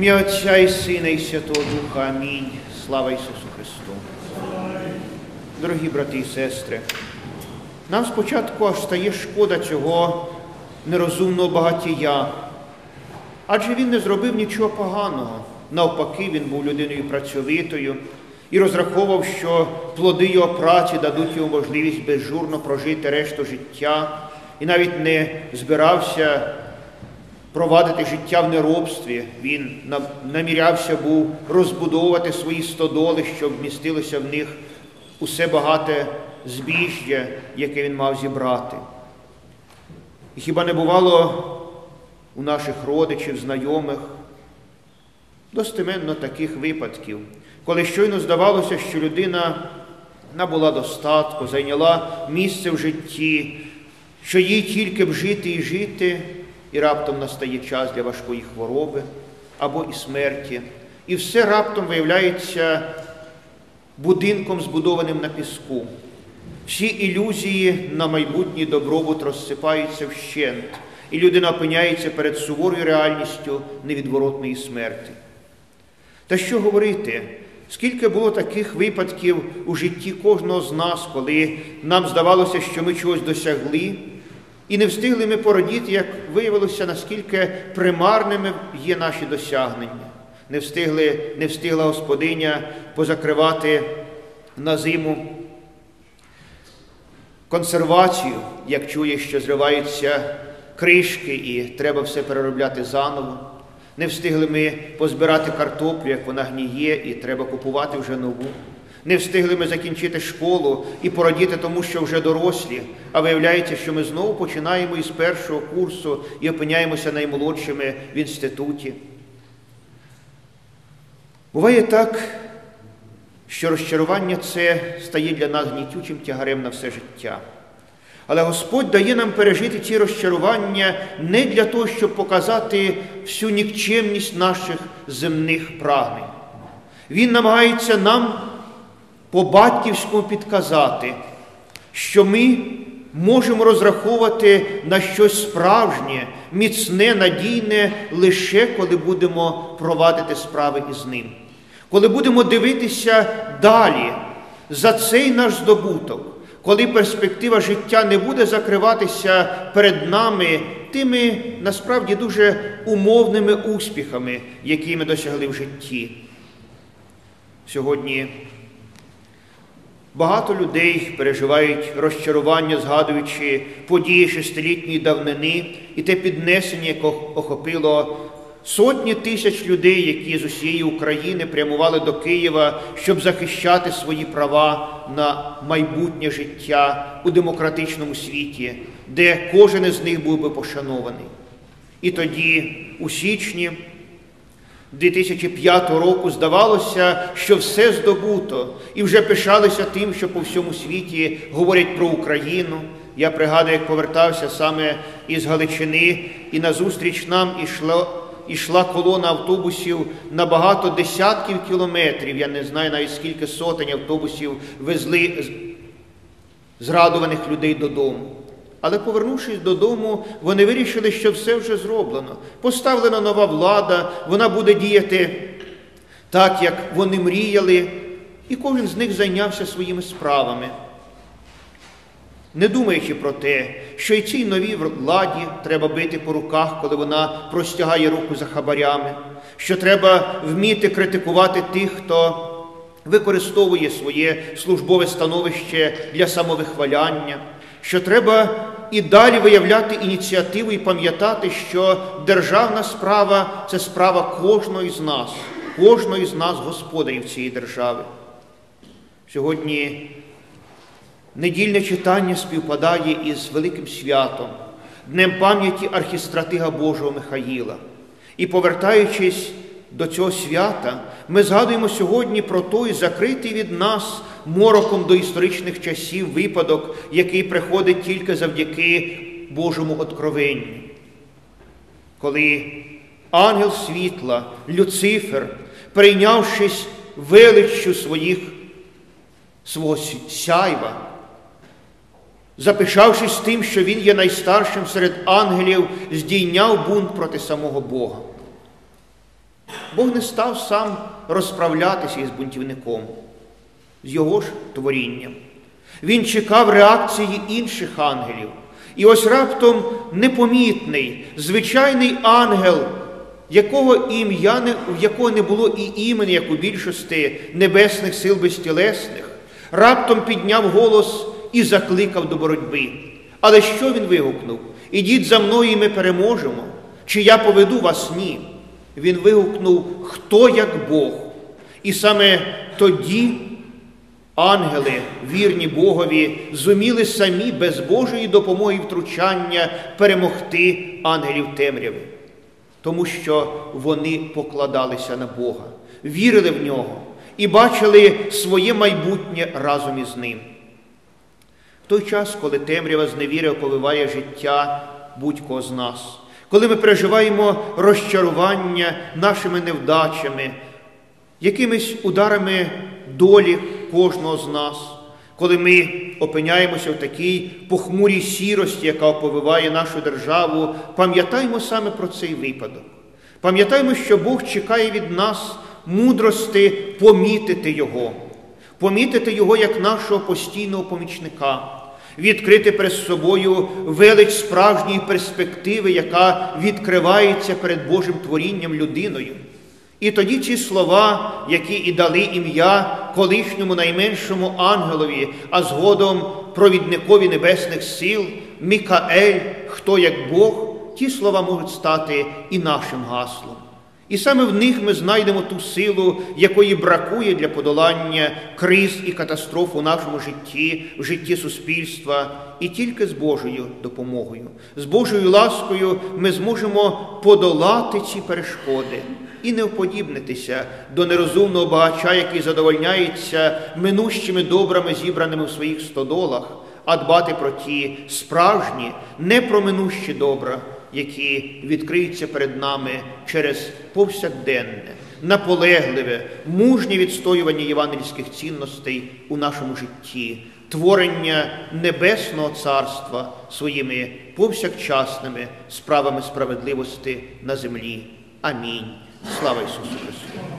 ім'я Отця і Сина, і Святого Духа. Амінь. Слава Ісусу Христу. Дорогі брати і сестри, нам спочатку аж стає шкода цього нерозумного багатія, адже він не зробив нічого поганого. Навпаки, він був людиною працьовитою і розраховував, що плоди його праці дадуть йому можливість безжурно прожити решту життя, і навіть не збирався провадити життя в неробстві. Він намірявся був розбудовувати свої стодоли, щоб вмістилося в них усе багате збіжжя, яке він мав зібрати. І хіба не бувало у наших родичів, знайомих достеменно таких випадків, коли щойно здавалося, що людина набула достатку, зайняла місце в житті, що їй тільки б жити і жити, і раптом настає час для важкої хвороби або і смерті, і все раптом виявляється будинком, збудованим на піску. Всі ілюзії на майбутній добробут розсипаються вщент, і людина опиняється перед суворою реальністю невідворотної смерті. Та що говорити? Скільки було таких випадків у житті кожного з нас, коли нам здавалося, що ми чогось досягли, і не встигли ми породіти, як виявилося, наскільки примарними є наші досягнення. Не встигли, не встигла господиня позакривати на зиму консервацію, як чує, що зриваються кришки, і треба все переробляти заново. Не встигли ми позбирати картоплю, як вона гніє, і треба купувати вже нову. Не встигли ми закінчити школу і порадіти тому, що вже дорослі, а виявляється, що ми знову починаємо із першого курсу і опиняємося наймолодшими в інституті. Буває так, що розчарування це стає для нас гнітючим тягарем на все життя. Але Господь дає нам пережити ці розчарування не для того, щоб показати всю нікчемність наших земних прагнень. Він намагається нам по батьківському підказати, що ми можемо розраховувати на щось справжнє, міцне, надійне лише коли будемо провадити справи із ним. Коли будемо дивитися далі за цей наш здобуток коли перспектива життя не буде закриватися перед нами тими насправді дуже умовними успіхами, які ми досягли в житті. Сьогодні багато людей переживають розчарування, згадуючи події шестилітньої давнини і те піднесення, яке охопило Сотні тисяч людей, які з усієї України прямували до Києва, щоб захищати свої права на майбутнє життя у демократичному світі, де кожен із них був би пошанований. І тоді, у січні 2005 року, здавалося, що все здобуто, і вже пишалися тим, що по всьому світі говорять про Україну. Я пригадую, як повертався саме із Галичини, і назустріч нам ішло ішла колона автобусів на багато десятків кілометрів. Я не знаю навіть скільки сотень автобусів везли зрадуваних людей додому. Але, повернувшись додому, вони вирішили, що все вже зроблено. Поставлена нова влада, вона буде діяти так, як вони мріяли, і кожен з них зайнявся своїми справами не думаючи про те, що й цій новій владі треба бити по руках, коли вона простягає руку за хабарями, що треба вміти критикувати тих, хто використовує своє службове становище для самовихваляння, що треба і далі виявляти ініціативу і пам'ятати, що державна справа це справа кожного з нас, кожного з нас, господарів цієї держави. Сьогодні Недільне читання співпадає із великим святом, Днем пам'яті архістратига Божого Михаїла. І повертаючись до цього свята, ми згадуємо сьогодні про той закритий від нас мороком до історичних часів випадок, який приходить тільки завдяки Божому откровенню. Коли ангел світла, Люцифер, прийнявшись величчю своїх свого сяйва, запишавшись тим, що він є найстаршим серед ангелів, здійняв бунт проти самого Бога. Бог не став сам розправлятися із бунтівником, з його ж творінням. Він чекав реакції інших ангелів. І ось раптом непомітний, звичайний ангел, якого ім'я не, в якого не було і імені, як у більшості небесних сил безтілесних, раптом підняв голос і закликав до боротьби. Але що він вигукнув? Ідіть за мною, і ми переможемо. Чи я поведу вас? Ні. Він вигукнув, хто як Бог. І саме тоді ангели, вірні Богові, зуміли самі без Божої допомоги і втручання перемогти ангелів темряви, тому що вони покладалися на Бога, вірили в нього і бачили своє майбутнє разом із ним. В той час, коли темрява з невіри оповиває життя будь-кого з нас, коли ми переживаємо розчарування нашими невдачами, якимись ударами долі кожного з нас, коли ми опиняємося в такій похмурій сірості, яка оповиває нашу державу, пам'ятаємо саме про цей випадок. Пам'ятаємо, що Бог чекає від нас мудрости помітити Його, помітити Його як нашого постійного помічника, відкрити перед собою велич справжньої перспективи, яка відкривається перед Божим творінням людиною. І тоді ці слова, які і дали ім'я колишньому найменшому ангелові, а згодом провідникові небесних сил, Мікаель, хто як Бог, ті слова можуть стати і нашим гаслом. І саме в них ми знайдемо ту силу, якої бракує для подолання криз і катастроф у нашому житті, в житті суспільства, і тільки з Божою допомогою, з Божою ласкою ми зможемо подолати ці перешкоди і не вподібнитися до нерозумного багача, який задовольняється минущими добрами, зібраними в своїх стодолах, а дбати про ті справжні, непроминущі добра, які відкриються перед нами через повсякденне, наполегливе, мужнє відстоювання євангельських цінностей у нашому житті, творення Небесного Царства своїми повсякчасними справами справедливості на землі. Амінь. Слава Ісусу Христу!